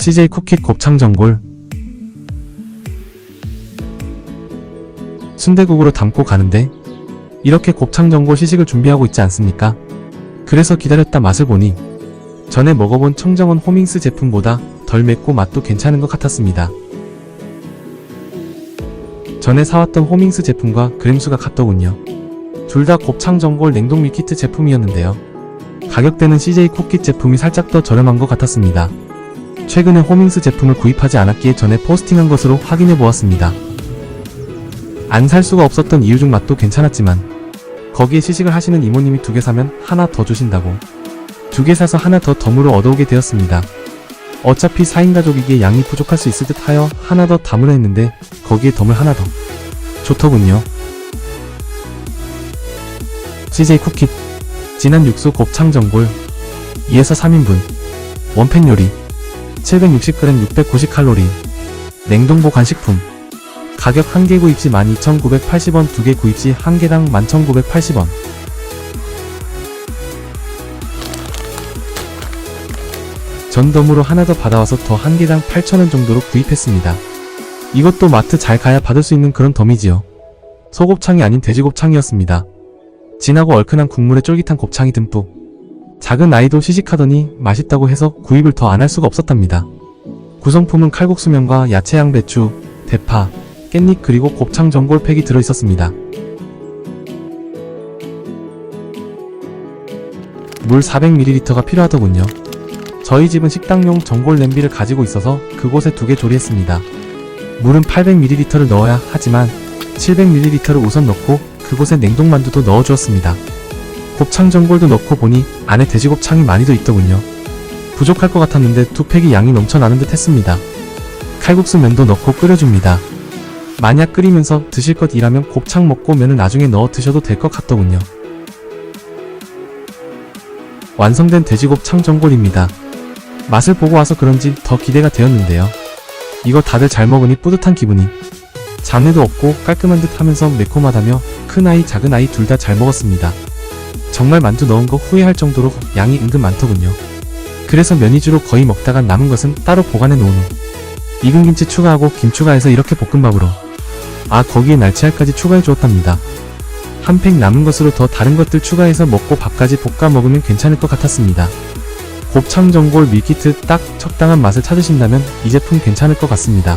CJ 쿠킷 곱창 전골 순대국으로 담고 가는데 이렇게 곱창 전골 시식을 준비하고 있지 않습니까? 그래서 기다렸다 맛을 보니 전에 먹어본 청정원 호밍스 제품보다 덜 맵고 맛도 괜찮은 것 같았습니다. 전에 사왔던 호밍스 제품과 그램수가 같더군요. 둘 다 곱창 전골 냉동 밀키트 제품이었는데요. 가격대는 CJ 쿠킷 제품이 살짝 더 저렴한 것 같았습니다. 최근에 호밍스 제품을 구입하지 않았기에 전에 포스팅한 것으로 확인해 보았습니다. 안 살 수가 없었던 이유 중 맛도 괜찮았지만 거기에 시식을 하시는 이모님이 두 개 사면 하나 더 주신다고 두 개 사서 하나 더 덤으로 얻어오게 되었습니다. 어차피 4인 가족이기에 양이 부족할 수 있을 듯 하여 하나 더 담으려 했는데 거기에 덤을 하나 더 좋더군요. CJ 쿠킷 진한 육수 곱창 전골 2에서 3인분 원팬 요리 760g 690칼로리 냉동 보관 식품 가격 1개 구입 시 12,980원 2개 구입 시 1개당 11,980원 전덤으로 하나 더 받아와서 더 1개당 8,000원 정도로 구입했습니다. 이것도 마트 잘 가야 받을 수 있는 그런 덤이지요. 소곱창이 아닌 돼지곱창이었습니다. 진하고 얼큰한 국물에 쫄깃한 곱창이 듬뿍 작은 아이도 시식하더니 맛있다고 해서 구입을 더 안 할 수가 없었답니다. 구성품은 칼국수면과 야채 양배추, 대파, 깻잎 그리고 곱창 전골팩이 들어있었습니다. 물 400ml가 필요하더군요. 저희 집은 식당용 전골 냄비를 가지고 있어서 그곳에 두 개 조리했습니다. 물은 800ml를 넣어야 하지만 700ml를 우선 넣고 그곳에 냉동만두도 넣어주었습니다. 곱창 전골도 넣고 보니 안에 돼지곱창이 많이 더 있더군요. 부족할 것 같았는데 두 팩이 양이 넘쳐나는 듯 했습니다. 칼국수 면도 넣고 끓여줍니다. 만약 끓이면서 드실 것이라면 곱창 먹고 면을 나중에 넣어 드셔도 될 것 같더군요. 완성된 돼지곱창 전골입니다. 맛을 보고 와서 그런지 더 기대가 되었는데요. 이거 다들 잘 먹으니 뿌듯한 기분이. 잡내도 없고 깔끔한 듯 하면서 매콤하다며 큰아이 작은아이 둘 다 잘 먹었습니다. 정말 만두 넣은 거 후회할 정도로 양이 은근 많더군요. 그래서 면 위주로 거의 먹다가 남은 것은 따로 보관해 놓은 후 익은 김치 추가하고 김 추가해서 이렇게 볶음밥으로 아 거기에 날치알까지 추가해 주었답니다. 한 팩 남은 것으로 더 다른 것들 추가해서 먹고 밥까지 볶아 먹으면 괜찮을 것 같았습니다. 곱창 전골 밀키트 딱 적당한 맛을 찾으신다면 이 제품 괜찮을 것 같습니다.